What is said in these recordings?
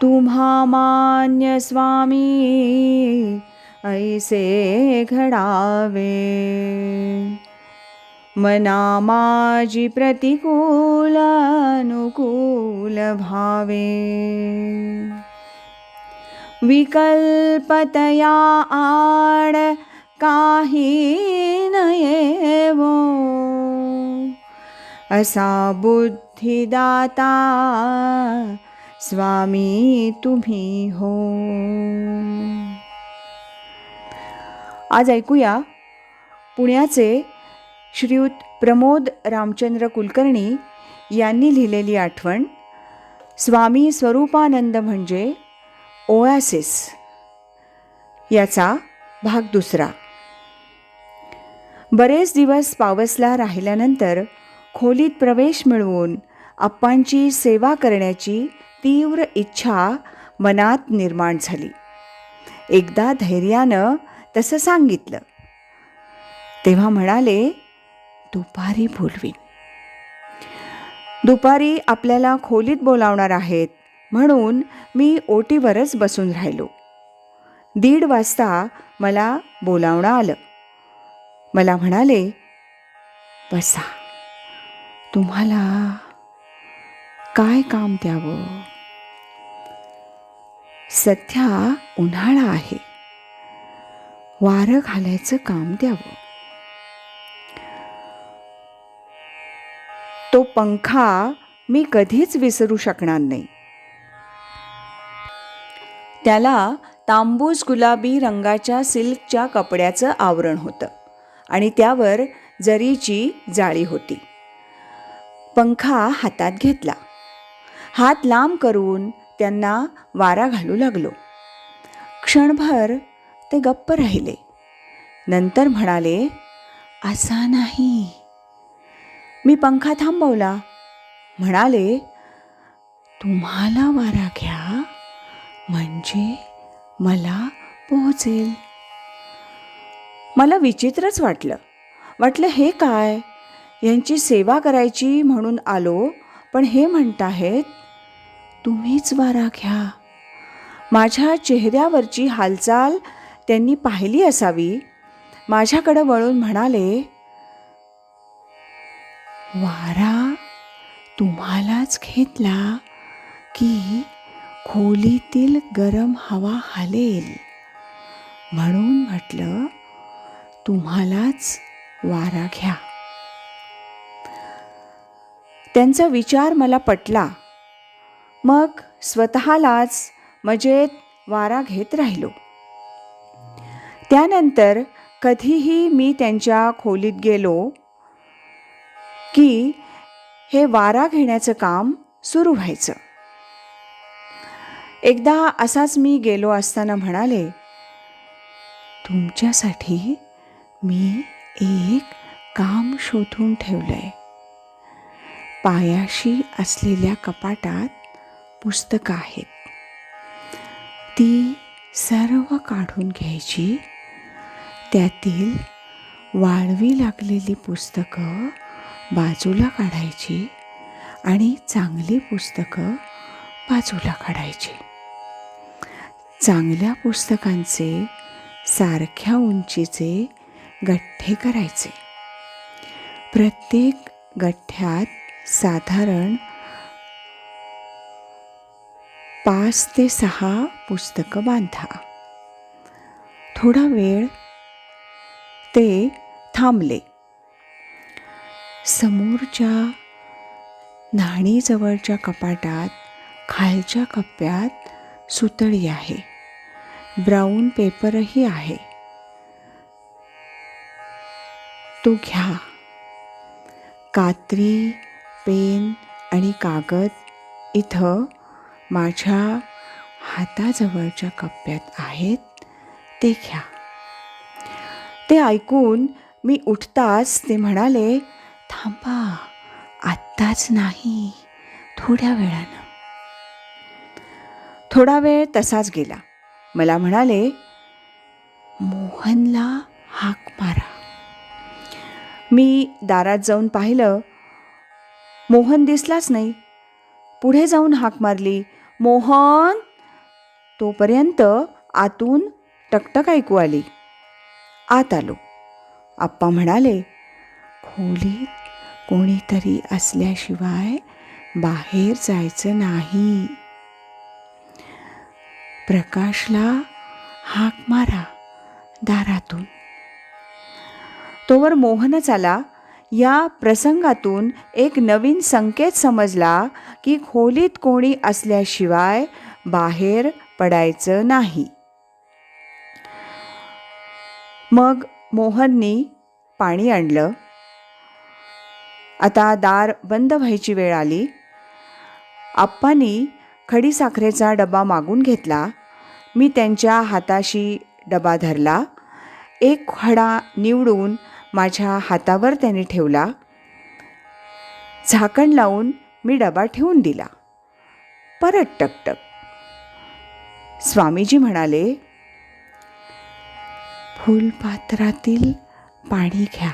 तुम्हा मान्य स्वामी ऐसे घडावे। मना माझी प्रतिकूल अनुकूल भावे विकल्पतया आड काही नयेवो असा बुद्धिदाता स्वामी तुम्ही हो. आज ऐकूया पुण्याचे श्रीयुत प्रमोद रामचंद्र कुलकर्णी यांनी लिहिलेली आठवण स्वामी स्वरूपानंद म्हणजे ओयासिस याचा भाग दुसरा. बरेच दिवस पावसला राहिल्यानंतर खोलीत प्रवेश मिळवून अप्पांची सेवा करण्याची तीव्र इच्छा मनात निर्माण झाली. एकदा धैर्यानं तसं सांगितलं. तेव्हा म्हणाले दुपारी बोलवीन. दुपारी आपल्याला खोलीत बोलावणार आहेत म्हणून मी ओटीवरच बसून राहिलो. दीड वाजता मला बोलावणं आलं. मला म्हणाले बसा. तुम्हाला काय काम द्यावं? सध्या उन्हाळा आहे. वारं घालायचं काम द्यावं. तो पंखा मी कधीच विसरू शकणार नाही. त्याला तांबूस गुलाबी रंगाच्या सिल्कच्या कपड्याचं आवरण होतं आणि त्यावर जरीची जाळी होती. पंखा हातात घेतला. हात लांब करून त्यांना वारा घालू लागलो. क्षणभर ते गप्प राहिले. नंतर म्हणाले असा नाही. मी पंखा थांबवला. म्हणाले तुम्हाला वारा घ्या म्हणजे मला पोहोचेल. मला विचित्रच वाटलं. वाटलं हे काय? यांची सेवा करायची म्हणून आलो पण हे म्हणताहेत तुम्हीच वारा घ्या. माझ्या चेहऱ्यावरची हालचाल त्यांनी पाहिली असावी. माझ्याकडं वळून म्हणाले वारा तुम्हालाच घेतला की खोलीतील गरम हवा हालेल. म्हणून म्हटलं तुम्हालाच वारा घ्या. त्यांचा विचार मला पटला. मग स्वतःलाच मजेत वारा घेत राहिलो. त्यानंतर कधीही मी त्यांच्या खोलीत गेलो की हे वारा घेण्याचं काम सुरू व्हायचं. एकदा असाच मी गेलो असताना म्हणाले तुमच्यासाठी मी एक काम शोधून ठेवलंय. पायाशी असलेल्या कपाटात पुस्तकं आहेत. ती सर्व काढून घ्यायची. त्यातील वाळवी लागलेली पुस्तकं बाजूला काढायची आणि चांगली पुस्तकं बाजूला काढायची. चांगल्या पुस्तकांचे सारख्या उंचीचे गठ्ठे करायचे. प्रत्येक गठ्ठ्यात साधारण पाच ते सहा पुस्तकं बांधा. थोडा वेळ ते थांबले. समोरच्या न्हाणीजवळच्या कपाटात खालच्या कप्प्यात सुतळी आहे. ब्राऊन पेपरही आहे. तो घ्या. कात्री पेन आणि कागद इथं माझ्या हाताजवळच्या कप्प्यात आहेत ते घ्या. ते ऐकून मी उठताच ते म्हणाले थांबा आत्ताच नाही थोड्या वेळानं. थोडा वेळ तसाच गेला. मला म्हणाले मोहनला हाक मारा. मी दारात जाऊन पाहिलं. मोहन दिसलाच नाही. पुढे जाऊन हाक मारली. मोहन. तोपर्यंत आतून टकटक ऐकू आली. आत आलो. आप्पा म्हणाले खोलीत कोणीतरी असल्याशिवाय बाहेर जायचं नाही. प्रकाशला हाक मारा दारातून. तोवर मोहनच आला. या प्रसंगातून एक नवीन संकेत समजला की खोलीत कोणी असल्याशिवाय बाहेर पडायचं नाही. मग मोहननी पाणी आणलं. आता दार बंद व्हायची वेळ आली. आप्पांनी खडीसाखरेचा डबा मागून घेतला. मी त्यांच्या हाताशी डबा धरला. एक खडा निवडून माझ्या हातावर त्यांनी ठेवला. झाकण लावून मी डबा ठेवून दिला. परत टकटक स्वामीजी म्हणाले फुलपात्रातील पाणी घ्या.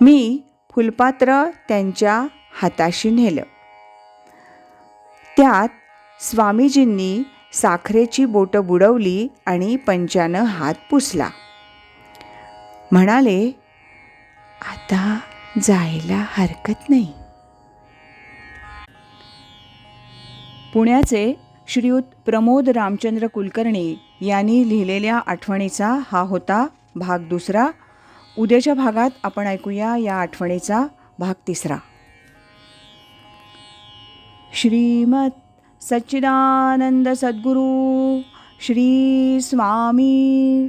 मी फुलपात्र त्यांच्या हाताशी नेलं. त्यात स्वामीजींनी साखरेची बोटं बुडवली आणि पंचानं हात पुसला. म्हणाले आता जायला हरकत नाही. पुण्याचे श्रीयुत प्रमोद रामचंद्र कुलकर्णी यांनी लिहिलेल्या आठवणीचा हा होता भाग दुसरा. उद्याच्या भागात आपण ऐकूया या आठवणीचा भाग तिसरा. श्रीमत सच्चिदानंद सद्गुरू श्री स्वामी